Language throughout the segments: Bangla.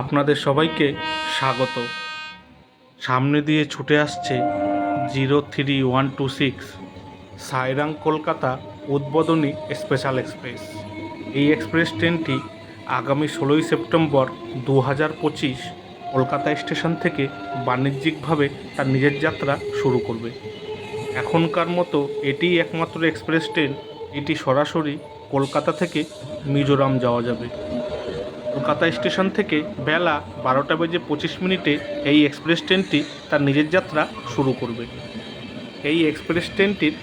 আপনাদের সবাইকে স্বাগত। সামনে দিয়ে ছুটে আসছে zero three one two six Sairang Kolkata উদ্বোধনী স্পেশাল এক্সপ্রেস। এই এক্সপ্রেস ট্রেনটি আগামী ষোলোই সেপ্টেম্বর দু হাজার পঁচিশ কলকাতা স্টেশন থেকে বাণিজ্যিকভাবে তার নিজের যাত্রা শুরু করবে। এখনকার মতো এটিই একমাত্র এক্সপ্রেস ট্রেন, এটি সরাসরি কলকাতা থেকে মিজোরাম যাওয়া যাবে। কলকাতা স্টেশন থেকে বেলা বারোটা বেজে পঁচিশ মিনিটে এই এক্সপ্রেস ট্রেনটি তার নিজের যাত্রা শুরু করবে। এই এক্সপ্রেস ট্রেনটির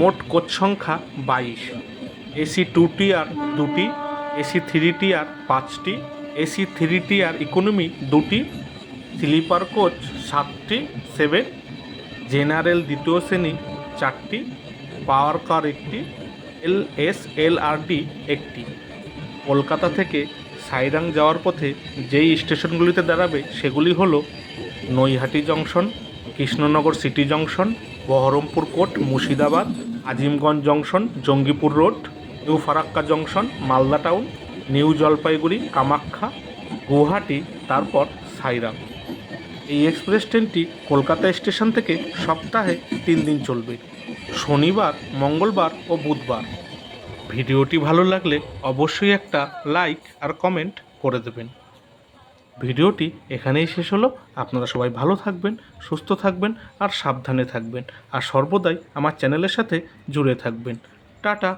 মোট কোচ সংখ্যা বাইশ। এসি টু টিয়ার দুটি, এসি থ্রি টিয়ার পাঁচটি, এসি থ্রি টিয়ার ইকোনমি দুটি, স্লিপার কোচ সাতটি, সেভেন, জেনারেল দ্বিতীয় শ্রেণি চারটি, পাওয়ার কার একটি, এল এস এল আর ডি একটি। কলকাতা থেকে সাইরাং যাওয়ার পথে যেই স্টেশনগুলিতে দাঁড়াবে, সেগুলি হলো Naihati junction, Krishnanagar city junction, Berhampore court Murshidabad, Azimganj junction, Jangipur road, new Farakka junction, Malda town, new Jalpaiguri, Kamakhya, Guwahati, তারপর সাইরাং। এই এক্সপ্রেস ট্রেনটি কলকাতা স্টেশন থেকে সপ্তাহে তিন দিন চলবে। শনিবার, মঙ্গলবার ও বুধবার। ভিডিওটি ভালো লাগলে অবশ্যই একটা লাইক আর কমেন্ট করে দেবেন। ভিডিওটি এখানেই শেষ হলো। আপনারা সবাই ভালো থাকবেন, সুস্থ থাকবেন আর সাবধানে থাকবেন। আর সর্বদাই আমার চ্যানেলের সাথে জুড়ে থাকবেন। টাটা।